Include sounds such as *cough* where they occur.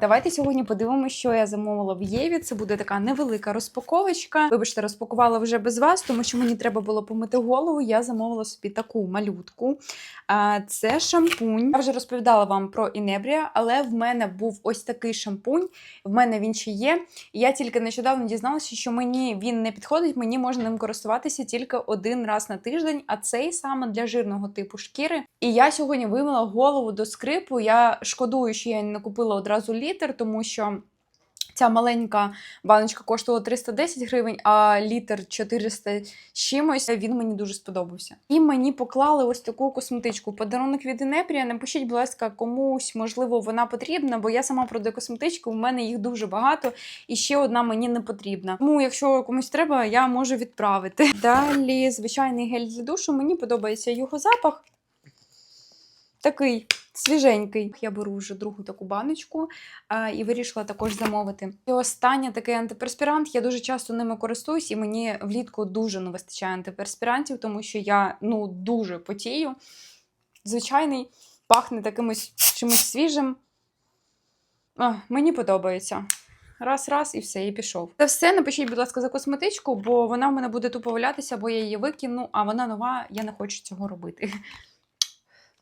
Давайте сьогодні подивимося, що я замовила в Єві. Це буде така невелика розпаковочка. Вибачте, розпакувала вже без вас, тому що мені треба було помити голову. Я замовила собі таку малютку. Це шампунь. Я вже розповідала вам про Інебрія, але в мене був ось такий шампунь. В мене він ще є. Я тільки нещодавно дізналася, що мені він не підходить, мені можна ним користуватися тільки один раз на тиждень, а цей саме для жирного типу шкіри. І я сьогодні вимила голову до скрипу. Я шкодую, що я не купила одразу літр, тому що. Ця маленька баночка коштувала 310 гривень, а літр 400 чимось. Він мені дуже сподобався. І мені поклали ось таку косметичку. Подарунок від Інепрія. Напишіть, будь ласка, комусь можливо вона потрібна, бо я сама продаю косметичку. У мене їх дуже багато, і ще одна мені не потрібна. Тому, якщо комусь треба, я можу відправити. *laughs* Далі звичайний гель для душу. Мені подобається його запах. Такий свіженький. Я беру вже другу таку баночку і вирішила також замовити. І останнє такий антиперспірант. Я дуже часто ними користуюсь, і мені влітку дуже не вистачає антиперспірантів, тому що я ну дуже потію. Звичайний пахне таким ось чимось свіжим. А, мені подобається. Раз, раз, і все, і пішов. Це все. Напишіть, будь ласка, за косметичку, бо вона в мене буде тупо валятися, бо я її викину, а вона нова, я не хочу цього робити.